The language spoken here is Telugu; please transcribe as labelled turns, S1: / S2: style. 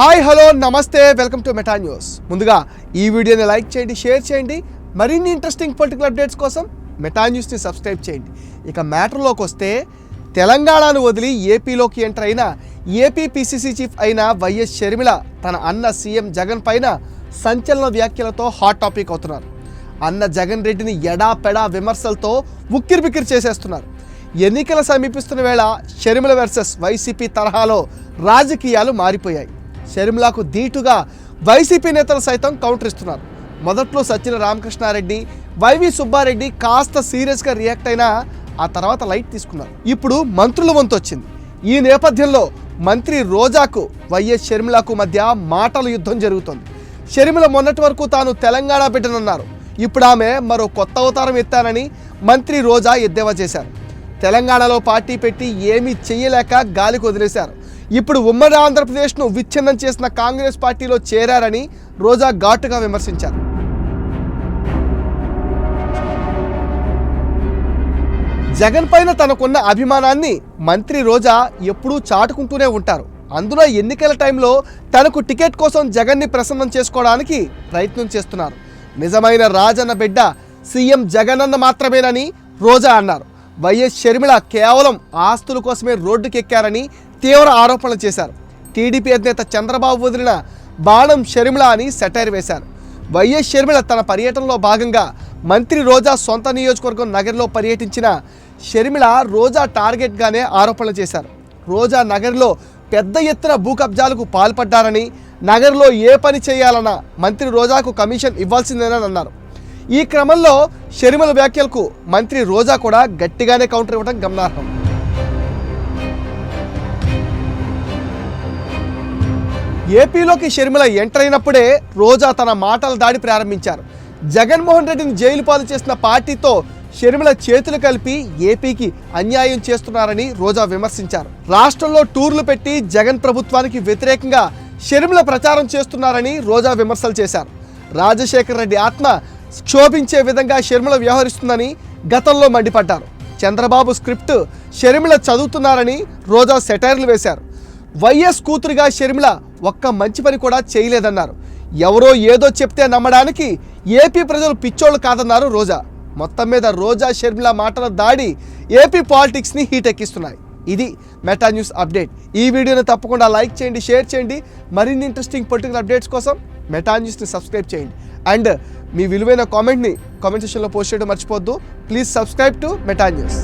S1: హాయ్ హలో నమస్తే వెల్కమ్ టు మెటా న్యూస్. ముందుగా ఈ వీడియోని లైక్ చేయండి షేర్ చేయండి. మరిన్ని ఇంట్రెస్టింగ్ పొలిటికల్ అప్డేట్స్ కోసం మెటా న్యూస్ని సబ్స్క్రైబ్ చేయండి. ఇక మ్యాటర్లోకి వస్తే తెలంగాణను వదిలి ఏపీలోకి ఎంటర్ అయిన ఏపీ పిసిసి చీఫ్ అయిన వైఎస్ షర్మిల తన అన్న సీఎం జగన్ పైన సంచలన వ్యాఖ్యలతో హాట్ టాపిక్ అవుతున్నారు. అన్న జగన్ రెడ్డిని ఎడాపెడా విమర్శలతో ఉక్కిరిబిక్కిరి చేసేస్తున్నారు. ఎన్నికలు సమీపిస్తున్న వేళ షర్మిల వర్సెస్ వైసీపీ తరహాలో రాజకీయాలు మారిపోయాయి. షర్మిలాకు ధీటుగా వైసీపీ నేతలు సైతం కౌంటర్ ఇస్తున్నారు మొదట్లో సచిన రామకృష్ణారెడ్డి వైవి సుబ్బారెడ్డి కాస్త సీరియస్గా రియాక్ట్ అయినా ఆ తర్వాత లైట్ తీసుకున్నారు. ఇప్పుడు మంత్రుల వంతు వచ్చింది ఈ నేపథ్యంలో మంత్రి రోజాకు వైఎస్ షర్మిలకు మధ్య మాటల యుద్ధం జరుగుతోంది. షర్మిల మొన్నటి వరకు తాను తెలంగాణ బిడ్డనన్నారు. ఇప్పుడు ఆమె మరో కొత్త అవతారం ఎత్తానని మంత్రి రోజా ఎద్దేవా చేశారు. తెలంగాణలో పార్టీ పెట్టి ఏమీ చెయ్యలేక గాలికి వదిలేశారు. ఇప్పుడు ఉమ్మడి ఆంధ్రప్రదేశ్ను విచ్ఛిన్నం చేసిన కాంగ్రెస్ పార్టీలో చేరారని రోజా ఘాటుగా విమర్శించారు. జగన్ పైన తనకున్న అభిమానాన్ని మంత్రి రోజా ఎప్పుడూ చాటుకుంటూనే ఉంటారు. అందులో ఎన్నికల టైంలో తనకు టికెట్ కోసం జగన్ని ప్రసన్నం చేసుకోవడానికి ప్రయత్నం చేస్తున్నారు. నిజమైన రాజన్న బిడ్డ సీఎం జగనన్న మాత్రమేనని రోజా అన్నారు. వైఎస్ షర్మిల కేవలం ఆస్తుల కోసమే రోడ్డుకెక్కారని తీవ్ర ఆరోపణలు చేశారు. టీడీపీ అధినేత చంద్రబాబు వదిలిన బాణం షర్మిల అని సెటైర్ వేశారు. వైఎస్ షర్మిల తన పర్యటనలో భాగంగా మంత్రి రోజా సొంత నియోజకవర్గం నగర్లో పర్యటించిన షర్మిల రోజా టార్గెట్గానే ఆరోపణలు చేశారు. రోజా నగర్లో పెద్ద ఎత్తున భూ కబ్జాలకు పాల్పడ్డారని నగర్లో ఏ పని చేయాలన్నా మంత్రి రోజాకు కమిషన్ ఇవ్వాల్సిందేనని అన్నారు. ఈ క్రమంలో షర్మిల వ్యాఖ్యలకు మంత్రి రోజా కూడా గట్టిగానే కౌంటర్ ఇవ్వడం గమనార్హం. ఏపీలోకి షర్మిల ఎంటర్ అయినప్పుడే రోజా తన మాటల దాడి ప్రారంభించారు. జగన్మోహన్ రెడ్డిని జైలు పాలు చేసిన పార్టీతో షర్మిల చేతులు కలిపి ఏపీకి అన్యాయం చేస్తున్నారని రోజా విమర్శించారు. రాష్ట్రంలో టూర్లు పెట్టి జగన్ ప్రభుత్వానికి వ్యతిరేకంగా షర్మిల ప్రచారం చేస్తున్నారని రోజా విమర్శలు చేశారు. రాజశేఖర రెడ్డి ఆత్మ క్షోభించే విధంగా షర్మిల వ్యవహరిస్తుందని గతంలో మండిపడ్డారు. చంద్రబాబు స్క్రిప్ట్ షర్మిల చదువుతున్నారని రోజా సెటైర్లు వేశారు. వైఎస్ కూతురుగా షర్మిల ఒక్క మంచి పని కూడా చేయలేదన్నారు. ఎవరో ఏదో చెప్తే నమ్మడానికి ఏపీ ప్రజలు పిచ్చోళ్ళు కాదన్నారు రోజా. మొత్తం మీద రోజా షర్మిల మాటల దాడి ఏపీ పాలిటిక్స్ని హీట్ ఎక్కిస్తున్నాయి ఇది మెటా న్యూస్ అప్డేట్. ఈ వీడియోని తప్పకుండా లైక్ చేయండి షేర్ చేయండి. మరిన్ని ఇంట్రెస్టింగ్ పొలిటికల్ అప్డేట్స్ కోసం మెటా న్యూస్ని సబ్స్క్రైబ్ చేయండి. అండ్ మీ విలువైన కామెంట్ని కామెంట్ సెక్షన్లో పోస్ట్ చేయడం మర్చిపోవద్దు. Please subscribe to Meta news